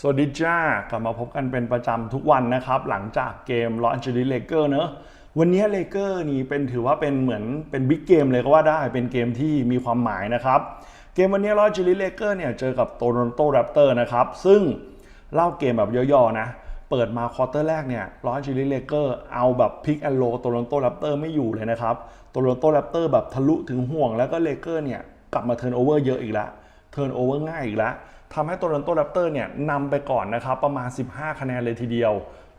สวัสดีจ้ากลับมาพบกันเป็นประจำทุกวันนะครับ หลังจากเกมลอ s น a ลิเลเกอร์เนอะวันนี้เลเกอร์นี่เป็นถือว่าเป็นเหมือนเป็นบิ๊กเกมเลยก็ว่าได้เป็นเกมที่มีความหมายนะครับ เกมวันนี้ลอ s น a ลิเลเกอร์เนี่ยเจอกับโตลอนโตแรปเตอร์นะครับ ซึ่งเล่าเกมแบบย่อๆนะ เปิดมาควอเตอร์แรกเนี่ยลอ s น a ลิเลเกอร์เอาแบบพิกแอนโลโตลอนโตแรปเตอร์ไม่อยู่เลยนะครับโตลอนโตแรปเตอร์แบบทะลุถึงห่วงแล้วก็เลเกอร์เนี่ยกลับมาเทิร์นโอเวอร์เยอะอีกแล้วเทิร์นโอเวอร์ง่ายอีกแล้ว ทำให้โตลอนโตแรปเตอร์เนี่ยนำไปก่อนนะครับประมาณ 15 คะแนนเลยทีเดียว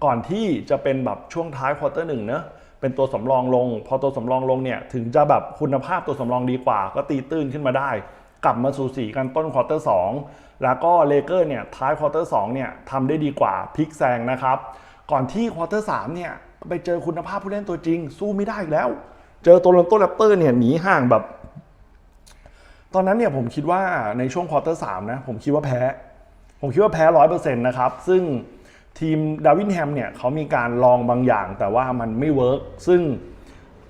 ก่อนที่จะเป็นแบบช่วงท้ายควอเตอร์หนึ่งเนอะเป็นตัวสำรองลง พอตัวสำรองลงเนี่ยถึงจะแบบคุณภาพตัวสำรองดีกว่า ก็ตีตื้นขึ้นมาได้ กลับมาสู่สีกันต้นควอเตอร์2แล้วก็เลเกอร์เนี่ยท้ายควอเตอร์2เนี่ยทำได้ดีกว่าพลิกแซงนะครับก่อนที่ควอเตอร์3เนี่ยไปเจอคุณภาพผู้เล่นตัวจริง สู้ไม่ได้อีกแล้ว เจอโตลอนโตแรปเตอร์เนี่ยหนีห่างแบบ ตอนนั้นเนี่ยผมคิดว่าในช่วงควอเตอร์สามนะผมคิดว่าแพ้ ผมคิดว่าแพ้ร้อยเปอร์เซ็นต์นะครับ ซึ่งทีมดาวินแฮมเนี่ยเขามีการลองบางอย่าง แต่ว่ามันไม่เวิร์กซึ่ง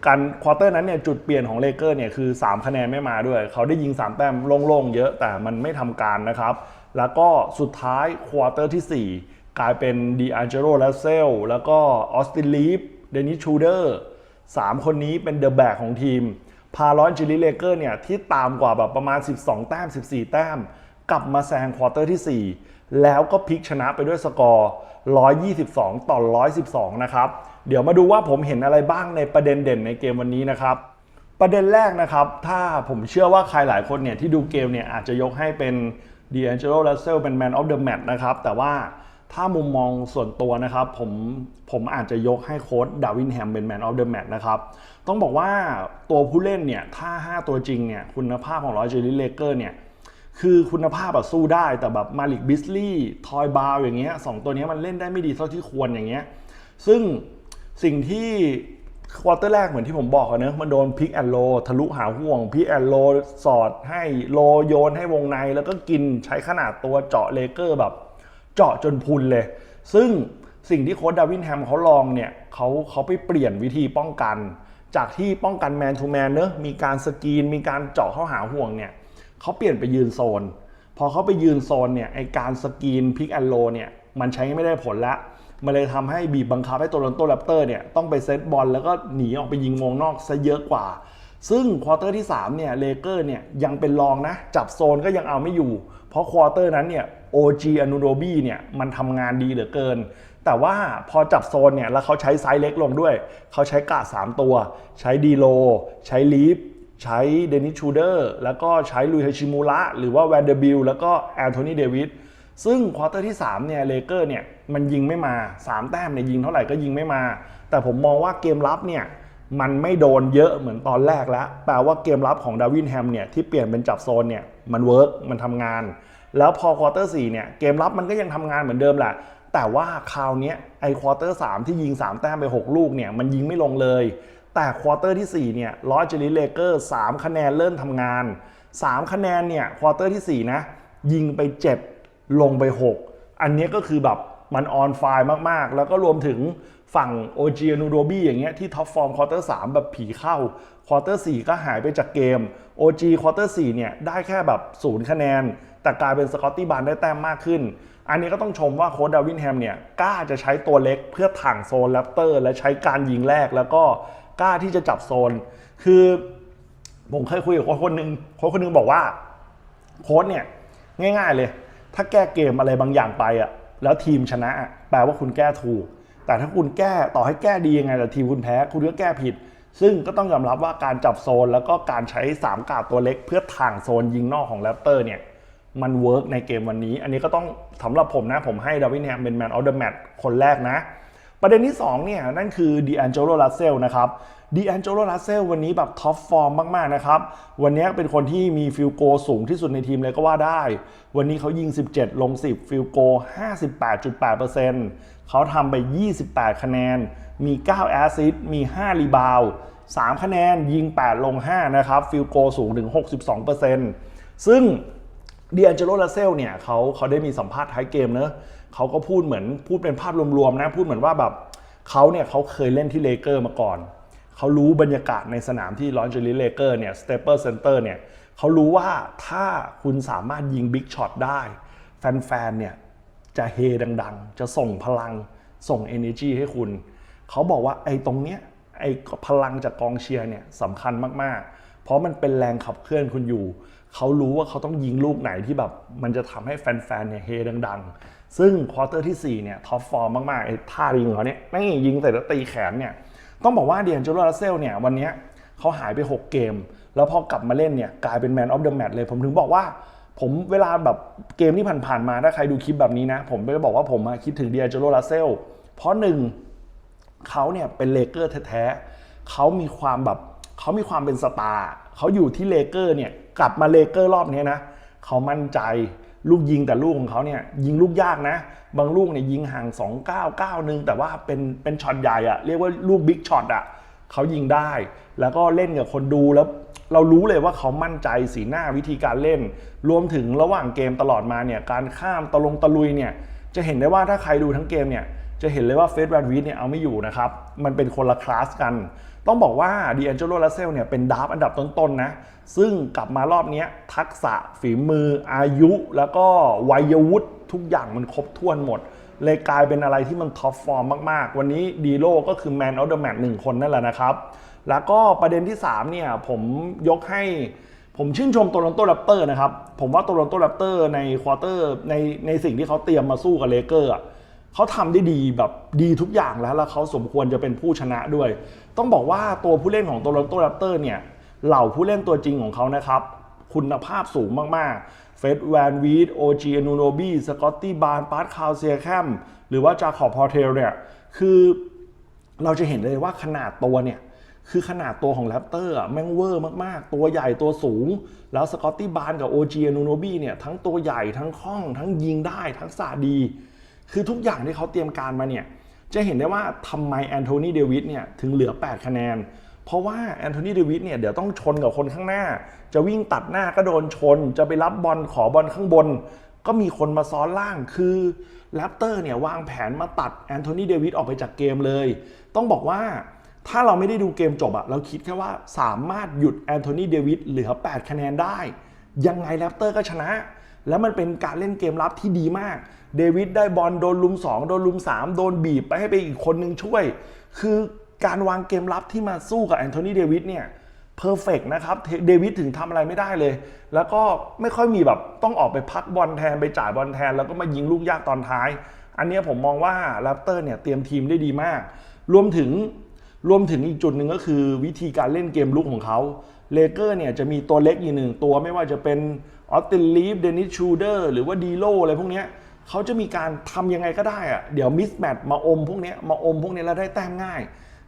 การควอเตอร์นั้นเนี่ยจุดเปลี่ยนของเลเกอร์เนี่ยคือ 3 คะแนนไม่มาด้วย เขาได้ยิง 3 แต้มโล่งๆ เยอะแต่มันไม่ทำการนะครับ แล้วก็สุดท้ายควอเตอร์ที่ 4 กลายเป็นดีอันเจโรและเซลแล้วก็ออสตินลีฟเดนิสชูเดอร์สามคนนี้เป็นเดอะแบกของทีม พาร้อนจิลิเลเกอร์เนี่ยที่ตามกว่าแบบประมาณ 12 แต้ม 14 แต้ม กลับมาแซงควอเตอร์ที่ 4 แล้วก็พลิกชนะไปด้วยสกอร์ 122 ต่อ 112 นะครับ เดี๋ยวมาดูว่าผมเห็นอะไรบ้างในประเด็นเด่นในเกมวันนี้นะครับ ประเด็นแรกนะครับ ถ้าผมเชื่อว่าใครหลายคนเนี่ยที่ดูเกมเนี่ยอาจจะยกให้เป็นดีแองเจโ r ลัสเซลเป็น Man of the Match นะครับ แต่ว่า ถ้ามุมมองส่วนตัวนะครับผมผมอาจจะยกให้โค้ดดาวินแฮมเป็น Man of the Match นะครับ ต้องบอกว่าตัวผู้เล่นเนี่ย ถ้า 5 ตัวจริงเนี่ย คุณภาพของรอยเจอริเลเกอร์เนี่ย คือคุณภาพแบบสู้ได้แต่แบบมาลิกบิสลี่ทอยบาวอย่างเงี้ยสองตัวนี้มันเล่นได้ไม่ดีเท่าที่ควรอย่างเงี้ยซึ่งสิ่งที่ควอเตอร์แรกเหมือนที่ผมบอกอะเนอะมันโดนพิกแอนโลทะลุหาห่วงพิกแอนโลสอดให้โลโยนให้วงในแล้วก็กินใช้ขนาดตัวเจาะเลเกอร์แบบ เจาะจนพุนเลย ซึ่งสิ่งที่โค้ดดาวินแฮมเขาลองเนี่ยเขาเขาไปเปลี่ยนวิธีป้องกัน จากที่ป้องกันแมนทูแมนเนอะมีการสกรีน มีการเจาะเข้าหาห่วงเนี่ยเขาเปลี่ยนไปยืนโซน พอเขาไปยืนโซนเนี่ยไอการสกรีนพิกแอนโลเนี่ยมันใช้ไม่ได้ผลละมันเลยทำให้บีบบังคับให้ตัวลอนโตแรปเตอร์เนี่ยต้องไปเซตบอลแล้วก็หนีออกไปยิงวงนอกซะเยอะกว่า ซึ่งควอเตอร์ที่3เนี่ยเลเกอร์เนี่ยยังเป็นรองนะ จับโซนก็ยังเอาไม่อยู่ เพราะควอเตอร์นั้นเนี่ย OG อนุโรบีเนี่ยมันทำงานดีเหลือเกิน แต่ว่าพอจับโซนเนี่ยแล้วเขาใช้ไซส์เล็กลงด้วย เขาใช้กาด3ตัว ใช้ดีโล ใช้ลีฟใช้เดนิชูเดอร์แล้วก็ใช้ลุยเฮชิมูระหรือว่าแวนเดอร์บิลแล้วก็แอนโทนีเดวิดซึ่งควอเตอร์ที่3เนี่ยเลเกอร์เนี่ยมันยิงไม่มา 3 แต้มเนี่ยยิงเท่าไหร่ก็ยิงไม่มา แต่ผมมองว่าเกมรับเนี่ย มันไม่โดนเยอะเหมือนตอนแรกแล้ว แปลว่าเกมรับของดาวินแฮมเนี่ยที่เปลี่ยนเป็นจับโซนเนี่ยมันเวิร์กมันทำงาน แล้วพอควอเตอร์4เนี่ยเกมรับมันก็ยังทำงานเหมือนเดิมแหละ แต่ว่าคราวนี้ไอ้ควอเตอร์3ที่ยิง 3 แต้มไป 6 ลูกเนี่ยมันยิงไม่ลงเลย แต่ควอเตอร์ที่ 4 เนี่ยลอสเจลิเลเกอร์3คะแนนเริ่มทำงาน 3 คะแนนเนี่ยควอเตอร์ที่ 4 นะ ยิงไป 7 ลงไป 6 อันนี้ก็คือแบบมันออนไฟมากๆ แล้วก็รวมถึง ฝั่งโอเจียนูโดบี้อย่างเงี้ยที่ท็อปฟอร์มควอเตอร์3แบบผีเข้าควอเตอร์4ก็หายไปจากเกม OG ควอเตอร์4เนี่ยได้แค่แบบศูนย์คะแนน แต่กลายเป็นสกอตตี้บานได้แต้มมากขึ้น อันนี้ก็ต้องชมว่าโค้ดดาวินแฮมเนี่ยกล้าจะใช้ตัวเล็กเพื่อถ่างโซนแรปเตอร์ และใช้การยิงแรกแล้วก็กล้าที่จะจับโซน คือผมเคยคุยกับโค้ชคนหนึ่งโค้ชคนนึงบอกว่าโค้ชเนี่ยง่าย ๆเลย ถ้าแก้เกมอะไรบางอย่างไปอะแล้วทีมชนะแปลว่าคุณแก้ถูก แต่ถ้าคุณแก้ต่อให้แก้ดียังไงแต่ทีมคุณแพ้ คุณก็แก้ผิด ซึ่งก็ต้องยอมรับว่าการจับโซน แล้วก็การใช้3กาดตัวเล็ก เพื่อถ่างโซนยิงนอกของแรปเตอร์เนี่ยมันเวิร์กในเกมวันนี้ อันนี้ก็ต้องสำหรับผมนะผมให้ดาวินแฮมเป็นแมนออฟเดอะแมตคนแรกนะ ประเด็นที่2เนี่ยนั่นคือดีแอนเจโ r ลัสเซลนะครับดีแอนเจโ r ลัสเซลวันนี้แบบท็อปฟอร์มมาก ๆ นะครับ วันนี้เป็นคนที่มีฟิลโกสูงที่สุดในทีมเลยก็ว่าได้ วันนี้เขายิง 17 ลง 10 ฟิลโก 58.8%เขาทำไป 28 คะแนน มี 9 แอสซิสต์มี 5 รีบาว3คะแนนยิง 8 ลง 5 นะครับ ฟิลโกสูงถึง 62%ซึ่งดีแอนเจโ r ลัสเซลเนี่ยเขาเขาได้มีสัมภาษณ์ท้ายเกมเนอะ เขาก็พูดเหมือนพูดเป็นภาพรวมๆนะพูดเหมือนว่าแบบเขาเนี่ยเขาเคยเล่นที่เลเกอร์มาก่อน เขารู้บรรยากาศในสนามที่ลอนเจอริเลเกอร์เนี่ยสเตเปอร์เซนเตอร์เนี่ยเขารู้ว่าถ้าคุณสามารถยิงบิ๊กช็อตได้ แฟนๆเนี่ยจะเฮดังๆ จะส่งพลังส่ง energy ให้คุณ เขาบอกว่าไอ้ตรงเนี้ยไอ้พลังจากกองเชียร์เนี่ยสำคัญมากๆ เพราะมันเป็นแรงขับเคลื่อนคุณอยู่ เขารู้ว่าเขาต้องยิงลูกไหนที่แบบ มันจะทำให้แฟนๆเนี่ยเฮดังๆ ซึ่งควอเตอร์ที่ 4 เนี่ยท็อปฟอร์มมากๆไอ้ท่ายิงของเขาเนี่ยนั่ยิงเสร็จแล้วตีแขนเนี่ยต้องบอกว่าเดียนเจโรลัสเซลเนี่ยวันนี้เขาหายไป 6 เกม แล้วพอกลับมาเล่นเนี่ยกลายเป็นแมนออฟเดอะแมตช์เลย ผมถึงบอกว่า ผมเวลาแบบเกมที่ผ่านๆมาถ้าใครดูคลิปแบบนี้นะ ผมไปบอกว่าผมคิดถึงเดียนเจโรลัสเซลเพราะหนึ่งเขาเนี่ยเป็นเลเกอร์แท้ๆเขามีความแบบเขามีความเป็นสตาร์เขาอยู่ที่เลเกอร์เนี่ยกลับมาเลเกอร์รอบนี้นะเขามั่นใจ ลูกยิงแต่ลูกของเขาเนี่ยยิงลูกยากนะ บางลูกเนี่ยยิงห่าง 2 9 9นึงแต่ว่าเป็นเป็นช็อตใหญ่อะเรียกว่าลูกบิ๊กช็อตอะเขายิงได้ แล้วก็เล่นกับคนดูแล้วเรารู้เลยว่าเขามั่นใจสีหน้าวิธีการเล่น รวมถึงระหว่างเกมตลอดมาเนี่ยการข้ามตะลงตะลุยเนี่ยจะเห็นได้ว่าถ้าใครดูทั้งเกมเนี่ย จะเห็นเลยว่าเฟสแวนวีดเนี่ยเอาไม่อยู่นะครับ มันเป็นคนละคลาสกัน ต้องบอกว่าดีแอนเจโลลาเซลเนี่ยเป็นดาร์ฟอันดับต้นๆนะ ซึ่งกลับมารอบนี้ทักษะฝีมืออายุแล้วก็วัยวุฒิทุกอย่างมันครบถ้วนหมด เลยกลายเป็นอะไรที่มันท็อปฟอร์มมาก ๆ วันนี้ดีโลก็คือแมนออเดอะแมตหนึ่งคนนั่นแหละนะครับ แล้วก็ประเด็นที่ 3 เนี่ยผมยกให้ผมชื่นชมโตลอนโตแรปเตอร์นะครับ ผมว่าโตลอนโตแรปเตอร์ในควอเตอร์ในในสิ่งที่เขาเตรียมมาสู้กับเลเกอร์อะ เขาทำได้ดีแบบดีทุกอย่างแล้ว แล้วเขาสมควรจะเป็นผู้ชนะด้วย ต้องบอกว่าตัวผู้เล่นของโตลอนโตแรปเตอร์เนี่ยเหล่าผู้เล่นตัวจริงของเขานะครับ คุณภาพสูงมากๆ เฟดแวนวีดโอจีอนูโนบีสกอตตี้บาร์ปาร์ตคาวเซียแคมหรือว่าจาขอบพอเทลเนี่ยคือเราจะเห็นเลยว่าขนาดตัวเนี่ยคือขนาดตัวของแรปเตอร์อะแม่งเวอร์มาก ๆ ตัวใหญ่ตัวสูง แล้วสกอตตี้บาร์กับโอจีอนูโนบีเนี่ยทั้งตัวใหญ่ทั้งคล่องทั้งยิงได้ทั้งสาดี คือทุกอย่างที่เขาเตรียมการมาเนี่ยจะเห็นได้ว่าทำไมแอนโทนีเดวิดเนี่ยถึงเหลือ 8 คะแนน เพราะว่าแอนโทนีเดวิดเนี่ยเดี๋ยวต้องชนกับคนข้างหน้า จะวิ่งตัดหน้าก็โดนชน จะไปรับบอลขอบอลข้างบน ก็มีคนมาซ้อนล่างคือแรปเตอร์เนี่ยวางแผนมาตัดแอนโทนีเดวิดออกไปจากเกมเลย ต้องบอกว่าถ้าเราไม่ได้ดูเกมจบอะเราคิดแค่ว่าสามารถหยุดแอนโทนีเดวิดเหลือ 8 คะแนนได้ ยังไงแรปเตอร์ก็ชนะ แล้วมันเป็นการเล่นเกมรับที่ดีมาก เดวิดได้บอลโดนลุม 2 โดนลุม 3 โดนบีบไปให้ไปอีกคนนึงช่วย คือการวางเกมรับที่มาสู้กับแอนโทนีเดวิดเนี่ยเพอร์เฟกนะครับเดวิดถึงทำอะไรไม่ได้เลย แล้วก็ไม่ค่อยมีแบบต้องออกไปพักบอลแทนไปจ่ายบอลแทน แล้วก็มายิงลูกยากตอนท้าย อันนี้ผมมองว่าแรปเตอร์เนี่ยเตรียมทีมได้ดีมาก รวมถึงรวมถึงอีกจุดหนึ่งก็คือวิธีการเล่นเกมลุกของเขาเลเกอร์เนี่ยจะมีตัวเล็กอีกหนึ่งตัวไม่ว่าจะเป็นออสตินลีฟเดนิสชูเดอร์หรือว่าดีโลอะไรพวกนี้ เขาจะมีการทำยังไงก็ได้อะเดี๋ยวมิสแมทมาอมพวกนี้มาอมพวกนี้แล้วได้แต้มง่าย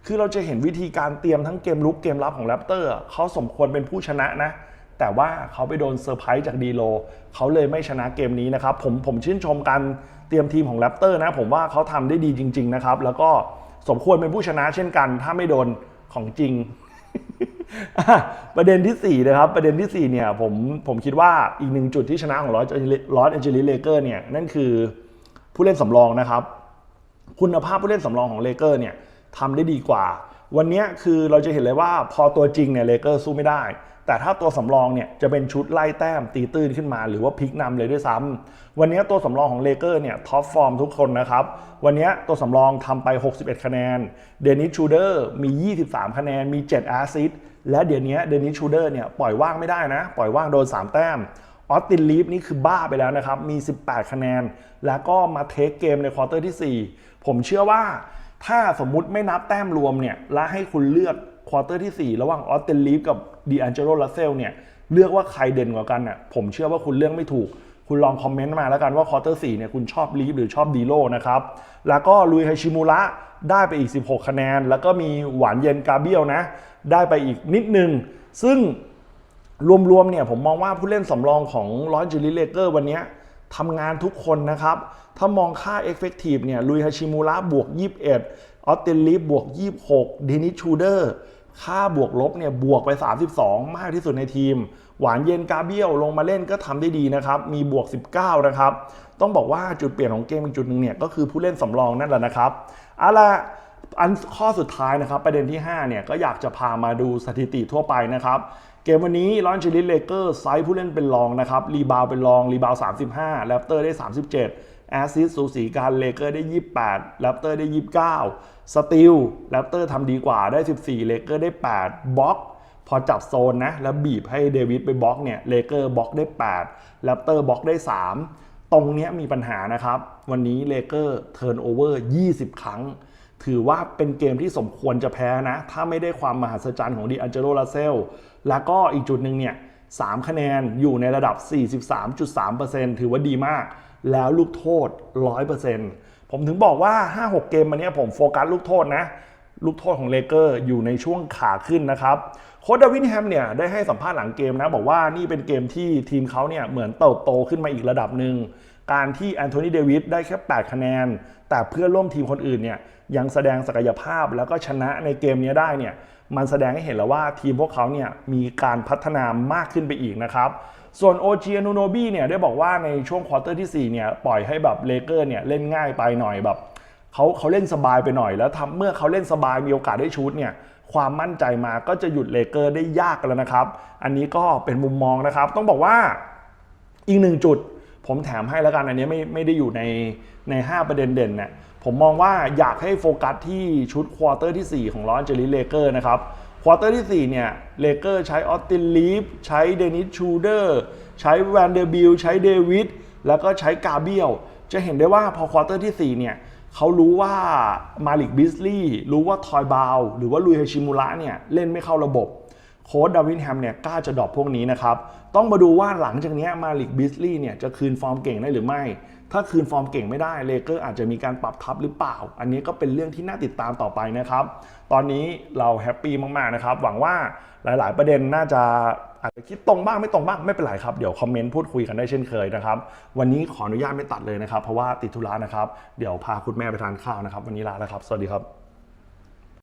คือเราจะเห็นวิธีการเตรียมทั้งเกมลุกเกมรับของแรปเตอร์เขาสมควรเป็นผู้ชนะนะแต่ว่าเขาไปโดนเซอร์ไพรส์จากดีโลเขาเลยไม่ชนะเกมนี้นะครับ ผมผมชื่นชมการเตรียมทีมของแรปเตอร์นะ ผมว่าเขาทำได้ดีจริง ๆ นะครับ แล้วก็สมควรเป็นผู้ชนะเช่นกัน ถ้าไม่โดนของจริง ประเด็นที่ 4 นะครับ ประเด็นทีสี่ 4 เนี่ยผมผมคิดว่าอีกหนึ่งจุดที่ชนะของลอสลอสแอนเจลิสเลเกอร์เนี่ยนั่นคือผู้เล่นสำรองนะครับ คุณภาพผู้เล่นสำรองของเลเกอร์เนี่ยทำได้ดีกว่า วันนี้คือเราจะเห็นเลยว่าพอตัวจริงเนี่ยเลเกอร์สู้ไม่ได้ แต่ถ้าตัวสำรองเนี่ยจะเป็นชุดไล่แต้มตีตื้นขึ้นมา หรือว่าพลิกนำเลยด้วยซ้ำวันนี้ตัวสำรองของเลเกอร์เนี่ยท็อปฟอร์มทุกคนนะครับ วันนี้ตัวสำรองทำไป 61 คะแนน เดนิสชูเดอร์มี 23 คะแนน มี 7 แอสซิสและเดี๋ยวนี้เดนิสชูเดอร์เนี่ยปล่อยว่างไม่ได้นะ ปล่อยว่างโดน 3 แต้มออสตินลีฟนี่คือบ้าไปแล้วนะครับ มี 18 คะแนน แล้วก็มาเทคเกมในควอเตอร์ที่ 4 ผมเชื่อว่าถ้าสมมุติไม่นับแต้มรวมเนี่ยและให้คุณเลือก ควอเตอร์ที่ 4 ระหว่างออสตินลีฟกับดีแอนเจโรลาเซลเนี่ยเลือกว่าใครเด่นกว่ากันน่ะผมเชื่อว่าคุณเลือกไม่ถูก คุณลองคอมเมนต์มาแล้วกันว่าควอเตอร์4เนี่ยคุณชอบลีฟหรือชอบดีโลนะครับแล้วก็ลุยไฮชิมูระได้ไปอีก 16 คะแนน แล้วก็มีหวานเย็นกาเบียลนะ ได้ไปอีกนิดนึง ซึ่งรวมๆเนี่ยผมมองว่าผู้เล่นสำรองของลอสจิลิเลเกอร์วันนี้ทำงานทุกคนนะครับ ถ้ามองค่า Effective เนี่ยลุยฮาชิมูระบวก 21 ออสเตนลีฟบวก 26 เดนิชูเดอร์ ค่าบวกลบเนี่ยบวกไป 32 มากที่สุดในทีม หวานเย็นกาเบียลลงมาเล่นก็ทำได้ดีนะครับ มีบวก 19 นะครับ ต้องบอกว่าจุดเปลี่ยนของเกมอีกจุดหนึ่งเนี่ยก็คือผู้เล่นสำรองนั่นแหละนะครับเอาละอันข้อสุดท้ายนะครับ ประเด็นที่ 5 เนี่ยก็อยากจะพามาดูสถิติทั่วไปนะครับ เกมวันนี้ลอนจิลิสเลเกอร์ไซส์ผู้เล่นเป็นรองนะครับรีบาวเป็นรองรีบาว 35 แรปเตอร์ได้ 37 แอสซิสสูสีกันเลเกอร์ได้ 28แรปเตอร์ได้ 29 สติลแรปเตอร์ทำดีกว่าได้ 14เลเกอร์ได้ 8บล็อก พอจับโซนนะ แล้วบีบให้เดวิดไปบล็อกเนี่ยเลเกอร์บล็อกได้8แรปเตอร์บล็อกได้ 3 ตรงนี้มีปัญหานะครับ วันนี้เลเกอร์เทิร์นโอเวอร์20 ครั้ง ถือว่าเป็นเกมที่สมควรจะแพ้นะ ถ้าไม่ได้ความมหัศจรรย์ของดิอันเจโรลาเซลแล้วก็อีกจุดหนึ่งเนี่ย3คะแนนอยู่ในระดับ 43.3%ถือว่าดีมาก แล้วลูกโทษ 100%ผมถึงบอกว่า 5-6 เกมมานี้ผมโฟกัสลูกโทษนะ ลูกโทษของเลเกอร์อยู่ในช่วงขาขึ้นนะครับโค้ดวินแฮมเนี่ยได้ให้สัมภาษณ์หลังเกมนะ บอกว่านี่เป็นเกมที่ทีมเขาเนี่ยเหมือนเติบโตขึ้นมาอีกระดับหนึ่งการที่แอนโทนีเดวิดได้แค่ 8 คะแนน แต่เพื่อนร่วมทีมคนอื่นเนี่ยยังแสดงศักยภาพแล้วก็ชนะในเกมนี้ได้เนี่ยมันแสดงให้เห็นแล้วว่าทีมพวกเขาเนี่ยมีการพัฒนามากขึ้นไปอีกนะครับ ส่วนโอเจียนูโนบีเนี่ยได้บอกว่าในช่วงควอเตอร์ที่ 4 เนี่ย ปล่อยให้แบบเลเกอร์เนี่ยเล่นง่ายไปหน่อยแบบเขาเขาเล่นสบายไปหน่อยแล้วทำเมื่อเขาเล่นสบายมีโอกาสได้ชูดเนี่ยความมั่นใจมาก็จะหยุดเลเกอร์ได้ยากแล้วนะครับ อันนี้ก็เป็นมุมมองนะครับ ต้องบอกว่าอีกหนึ่งจุด ผมแถมให้แล้วกันอันนี้ไม่ไม่ได้อยู่ในใน 5 ประเด็นเด่นเนี่ยผมมองว่าอยากให้โฟกัสที่ชุดควอเตอร์ที่ 4 ของลอนเจลิเลเกอร์นะครับ ควอเตอร์ที่ 4 เนี่ย เลเกอร์ใช้ออสตินลีฟใช้เดนิสชูเดอร์ ใช้แวนเดอร์บิลใช้เดวิดแล้วก็ใช้กาเบียล จะเห็นได้ว่าพอควอเตอร์ที่ 4 เนี่ยเขารู้ว่ามาลิกบิสลีย์รู้ว่าทอยบาวหรือว่าลุยเฮชิมูระเนี่ย เล่นไม่เข้าระบบ โค้ดดาวินแฮมเนี่ยกล้าจะดรอปพวกนี้นะครับ ต้องมาดูว่าหลังจากนี้มาลิกบิสลีย์เนี่ยจะคืนฟอร์มเก่งได้หรือไม่ ถ้าคืนฟอร์มเก่งไม่ได้เลเกอร์อาจจะมีการปรับทับหรือเปล่า อันนี้ก็เป็นเรื่องที่น่าติดตามต่อไปนะครับ ตอนนี้เราแฮปปี้มากๆนะครับ หวังว่าหลายๆ ประเด็นน่าจะอาจจะคิดตรงบ้างไม่ตรงบ้างไม่เป็นไรครับ เดี๋ยวคอมเมนต์พูดคุยกันได้เช่นเคยนะครับ วันนี้ขออนุญาตไม่ตัดเลยนะครับ เพราะว่าติดธุระนะครับ เดี๋ยวพาคุณแม่ไปทานข้าวนะครับ วันนี้ลาแล้วครับ สวัสดีครับ